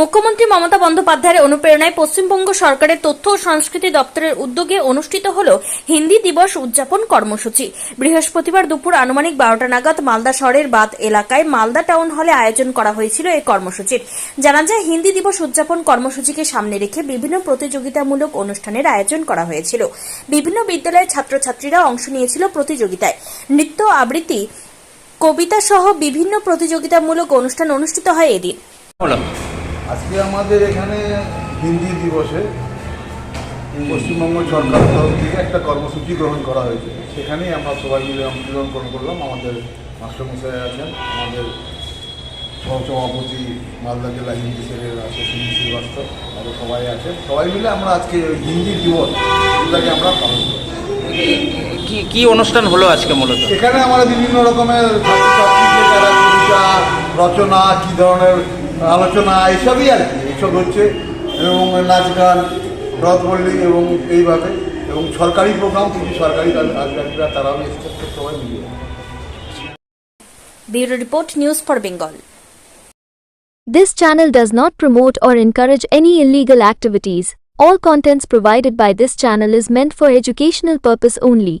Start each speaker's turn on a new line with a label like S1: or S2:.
S1: মুখ্যমন্ত্রী মমতা বন্দ্যোপাধ্যায়ের অনুপ্রেরণায় পশ্চিমবঙ্গ সরকারের তথ্য ও সংস্কৃতি দপ্তরের উদ্যোগে অনুষ্ঠিত হল হিন্দি দিবস উদযাপন কর্মসূচি। বৃহস্পতিবার দুপুর আনুমানিক বারোটা নাগাদ মালদা শহরের বাদ এলাকায় মালদা টাউন হলে আয়োজন করা হয়েছিল এই কর্মসূচির। জানা যায়, হিন্দি দিবস উদযাপন কর্মসূচিকে সামনে রেখে বিভিন্ন প্রতিযোগিতামূলক অনুষ্ঠানের আয়োজন করা হয়েছিল। বিভিন্ন বিদ্যালয়ের ছাত্রছাত্রীরা অংশ নিয়েছিল প্রতিযোগিতায়। নৃত্য আবৃত্তি, কবিতা সহ বিভিন্ন প্রতিযোগিতামূলক অনুষ্ঠান অনুষ্ঠিত হয় এদিন।
S2: আজকে আমাদের এখানে হিন্দি দিবসে পশ্চিমবঙ্গ সরকার তরফ থেকে একটা কর্মসূচি গ্রহণ করা হয়েছে। সেখানেই আমরা সবাই মিলে অংশগ্রহণ গ্রহণ করলাম। আমাদের মাস্টারমশাই আছেন আমাদের সহসভাপতি মালদা জেলা হিন্দি সেলের আছে সুনীল শ্রীবাস্তব আমরা সবাই আছেন। সবাই মিলে আমরা আজকে হিন্দি দিবস এটাকে আমরা পালন করি
S3: কি কি অনুষ্ঠান হলো আজকে মূলত?
S2: এখানে আমরা বিভিন্ন রকমের রচনা কী ধরনের আলোচনা এইসবই আর কি এইসব হচ্ছে এবং নাচ গান রথবল্লী এবং এইভাবে এবং সরকারি প্রোগ্রাম কিছু সরকারি আধিকারিকরা তারাও এসেছে তো সবাই মিলিয়ে
S1: bureau report news for Bengal
S4: This channel does not promote or encourage any illegal activities. All contents provided by this channel is meant for educational purpose only.